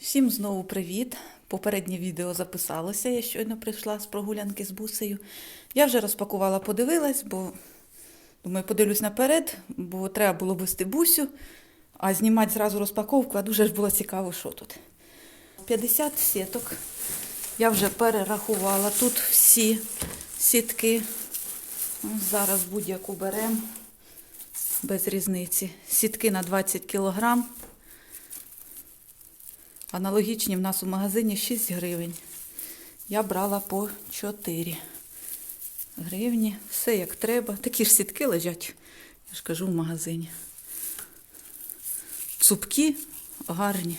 Всім знову привіт! Попереднє відео записалося, я щойно прийшла з прогулянки з бусею. Я вже розпакувала, подивилась, бо думаю, подивлюсь наперед, бо треба було вести бусю, а знімати зразу розпаковку, а дуже ж було цікаво, що тут. 50 сіток. Я вже перерахувала. Тут всі сітки. Зараз будь-яку беремо без різниці. Сітки на 20 кілограм. Аналогічні в нас у магазині 6 гривень. Я брала по 4 гривні. Все як треба. Такі ж сітки лежать, я ж кажу, в магазині. Цупкі гарні.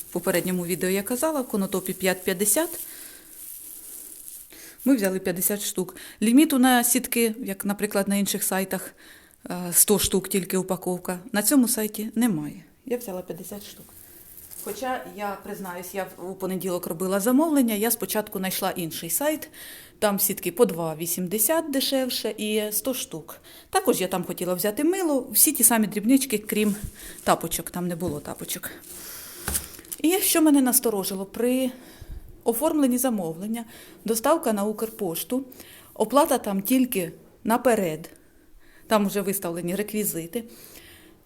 В попередньому відео я казала, в конотопі 5,50. Ми взяли 50 штук. Ліміту на сітки, як, наприклад, на інших сайтах, е, 100 штук тільки упаковка. На цьому сайті немає. Я взяла 50 штук. Хоча я признаюсь, я у понеділок робила замовлення, я спочатку знайшла інший сайт, там сітки по 2,80 дешевше і 100 штук. Також я там хотіла взяти мило, всі ті самі дрібнички, крім тапочок, там не було тапочок. І що мене насторожило? При оформленні замовлення, доставка на Укрпошту, оплата там тільки наперед, там вже виставлені реквізити.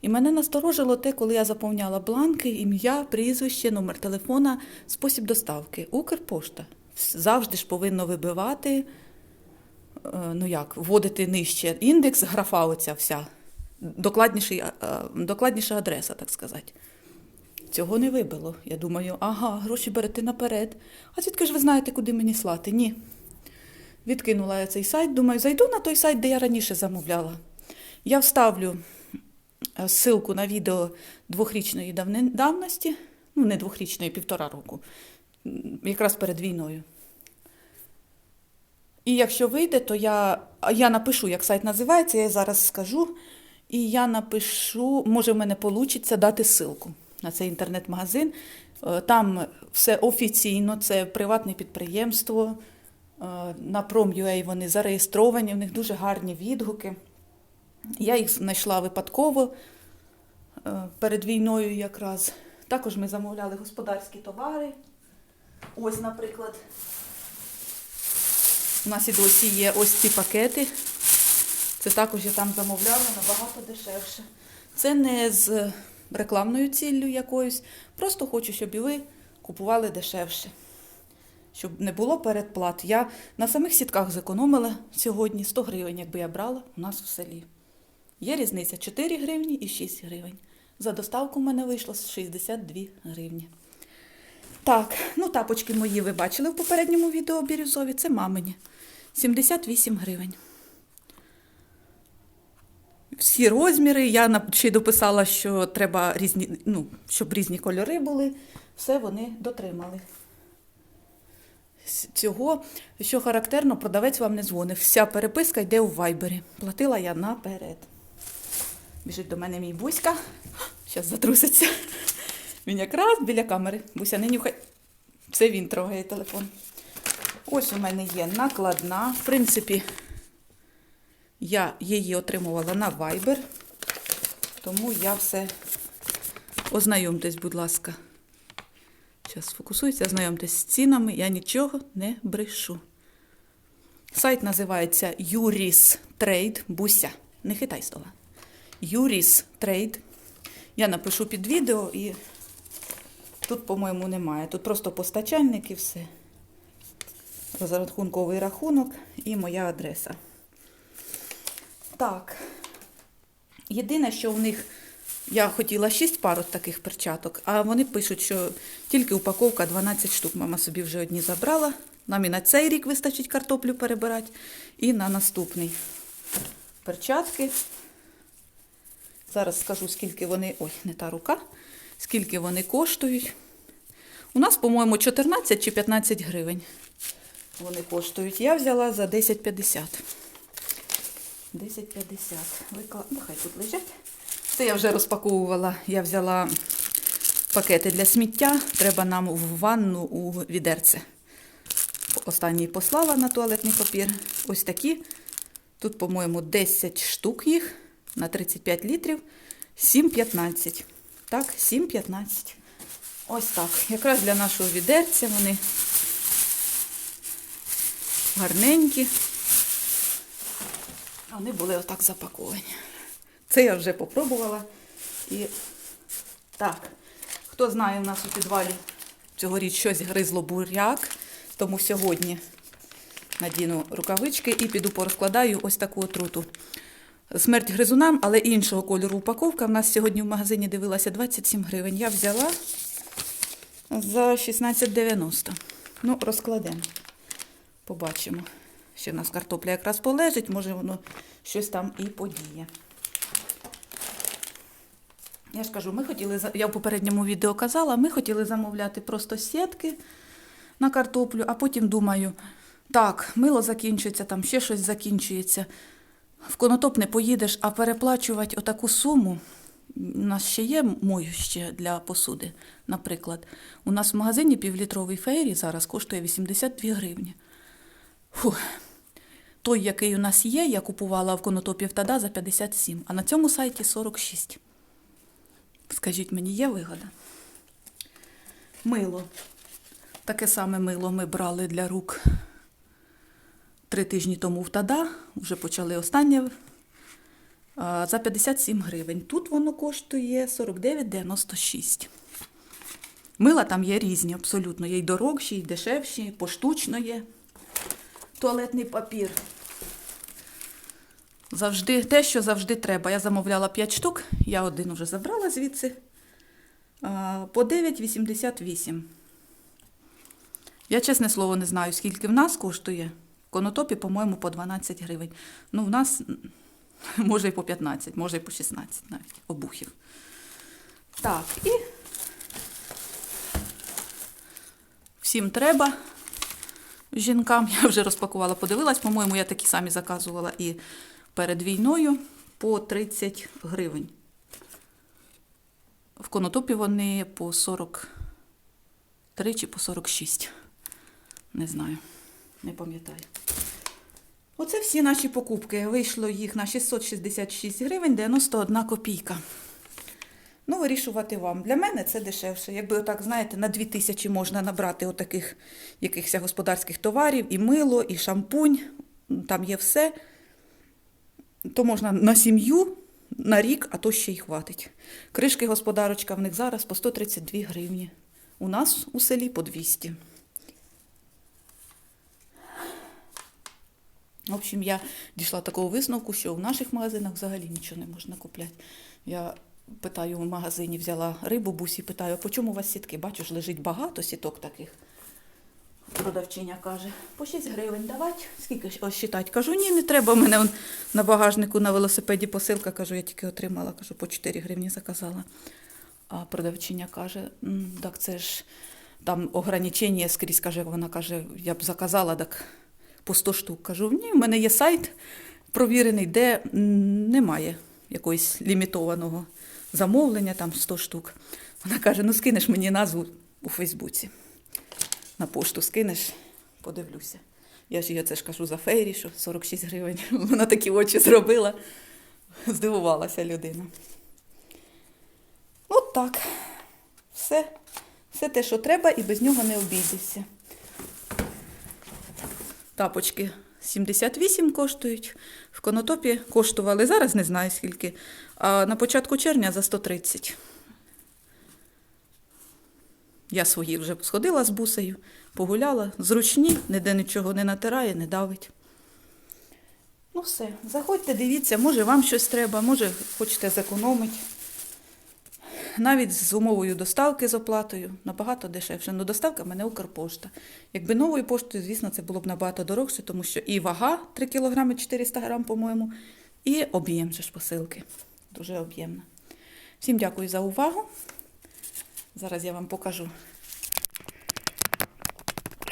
І мене насторожило те, коли я заповняла бланки, ім'я, прізвище, номер телефона, спосіб доставки. Укрпошта завжди ж повинно вибивати, е, ну як, вводити нижче індекс, графа оця вся, е, е, докладніша адреса, так сказати. Цього не вибило. Я думаю, ага, гроші берете наперед. А звідки ж ви знаєте, куди мені слати? Ні. Відкинула я цей сайт, думаю, зайду на той сайт, де я раніше замовляла. Я вставлю ссылку на відео двохрічної давності, ну не двохрічної, півтора року, якраз перед війною. І якщо вийде, то я, я напишу, як сайт називається, я зараз скажу. І я напишу, може, в мене вийде дати ссылку на цей інтернет-магазин. Е, Там все офіційно, це приватне підприємство. Е, На Prom.ua вони зареєстровані, в них дуже гарні відгуки. Я їх знайшла випадково е, перед війною якраз. Також ми замовляли господарські товари. Ось, наприклад, у нас і досі є ось ці пакети. Це також я там замовляла набагато дешевше. Це не з рекламною ціллю якоюсь. Просто хочу, щоб і ви купували дешевше. Щоб не було передплат. Я на самих сітках зекономила сьогодні 100 гривень, якби я брала у нас в селі. Є різниця 4 гривні і 6 гривень. За доставку в мене вийшло 62 гривні. Так, ну тапочки мої ви бачили в попередньому відео бірюзові. Це мамині. 78 гривень. Всі розміри. Я ще й дописала, що треба різні, ну, щоб різні кольори були. Все вони дотримали. Цього, що характерно, продавець вам не дзвонив. Вся переписка йде у вайбері. Платила я наперед. Біжить до мене мій Буська. Зараз затруситься. Він якраз біля камери. Буся, не нюхай. Це він трогає телефон. Ось у мене є накладна. В принципі, я її отримувала на Viber, тому я все ознайомтесь, будь ласка. Зараз сфокусується, ознайомтесь з цінами, я нічого не брешу. Сайт називається Юріс Трейд Буся. Не хитай стола. Юріс Трейд. Я напишу під відео і тут, по-моєму, немає. Тут просто постачальник і все. Розрахунковий рахунок і моя адреса. Так. Єдине, що в них я хотіла 6 пар таких перчаток, а вони пишуть, що тільки упаковка 12 штук. Мама собі вже одні забрала. Нам і на цей рік вистачить картоплю перебирати, і на наступний. Перчатки. Зараз скажу, скільки вони. Ой, не та рука. Скільки вони коштують. У нас, по-моєму, 14 чи 15 гривень вони коштують. Я взяла за 10,50. 10,50. Викла... Ну, тут лежать. Це я вже розпаковувала. Я взяла пакети для сміття. Треба нам в ванну у відерце. Останній послала на туалетний папір. Ось такі. Тут, по-моєму, 10 штук їх на 35 літрів. 7,15. Так, 7,15. Ось так. Якраз для нашого відерця вони гарненькі. Вони були отак запаковані. Це я вже попробувала. І так, хто знає, у нас у підвалі цьогоріч щось гризло буряк, тому сьогодні надіну рукавички і піду порозкладаю ось таку отруту. Смерть гризунам, але іншого кольору упаковка. У нас сьогодні в магазині дивилася 27 гривень. Я взяла за 16,90. Ну, розкладемо. Побачимо. Ще в нас картопля якраз полежить, може воно щось там і подіє. Я ж кажу, ми хотіли, я в попередньому відео казала, ми хотіли замовляти просто сітки на картоплю, а потім думаю, так, мило закінчується, там ще щось закінчується. В конотоп не поїдеш, а переплачувати отаку суму. У нас ще є моюще для посуди, наприклад. У нас в магазині півлітровий фейрі зараз коштує 82 гривні. Фух. Той, який у нас є, я купувала в конотопі в Тада за 57, а на цьому сайті 46. Скажіть мені, є вигода? Мило. Таке саме мило ми брали для рук три тижні тому в Тада, вже почали останнє за 57 гривень. Тут воно коштує 49,96. Мила там є різні, абсолютно. Є й дорогші, і дешевші, поштучно є. Туалетний папір. Завжди те, що завжди треба. Я замовляла 5 штук, я один вже забрала звідси. По 9,88. Я, чесне слово, не знаю, скільки в нас коштує. Конотопі, по-моєму, по 12 гривень. Ну, в нас може і по 15, може і по 16 навіть обухів. Так, і всім треба. Жінкам я вже розпакувала, подивилась. По-моєму, я такі самі заказувала і перед війною по 30 гривень. В конотопі вони по 43 чи по 46. Не знаю, не пам'ятаю. Оце всі наші покупки. Вийшло їх на 666 гривень 91 копійка. Ну, вирішувати вам. Для мене це дешевше. Якби отак, знаєте, на 2000 можна набрати отаких якихось господарських товарів, і мило, і шампунь, там є все, то можна на сім'ю, на рік, а то ще й хватить. Кришки господарочка в них зараз по 132 гривні. У нас у селі по 200. В общем, я дійшла такого висновку, що в наших магазинах взагалі нічого не можна купляти. Я питаю в магазині, взяла рибу, бусі, питаю, а по чому у вас сітки? Бачу ж, лежить багато сіток таких. Продавчиня каже, по 6 гривень давати. Скільки считать? Кажу, ні, не треба. У мене на багажнику на велосипеді посилка, кажу, я тільки отримала, кажу, по 4 гривні заказала. А продавчиня каже, так це ж там ограничення скрізь, каже, вона каже, я б заказала, так по 100 штук. Кажу, ні, в мене є сайт провірений, де немає якогось лімітованого замовлення, там 100 штук. Вона каже, ну скинеш мені назву у Фейсбуці. На пошту скинеш, подивлюся. Я ж їй це ж кажу за фейрі, що 46 гривень. Вона такі очі зробила. Здивувалася людина. От так. Все. Все те, що треба, і без нього не обійдешся. Тапочки 78 коштують. В конотопі коштували, зараз не знаю скільки, а на початку червня за 130. Я свої вже сходила з бусею, погуляла, зручні, ніде нічого не натирає, не давить. Ну все, заходьте, дивіться, може вам щось треба, може хочете зекономити. Навіть з умовою доставки з оплатою набагато дешевше. Ну, доставка в мене Укрпошта. Якби новою поштою, звісно, це було б набагато дорожче, тому що і вага 3 кг 400 грам, по-моєму, і об'єм ж посилки. Дуже об'ємна. Всім дякую за увагу. Зараз я вам покажу.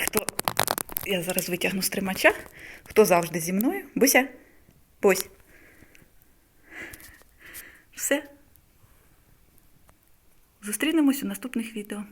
Хто... Я зараз витягну з тримача. Хто завжди зі мною? Буся? Бось. Все. Зустрінемось у наступних відео.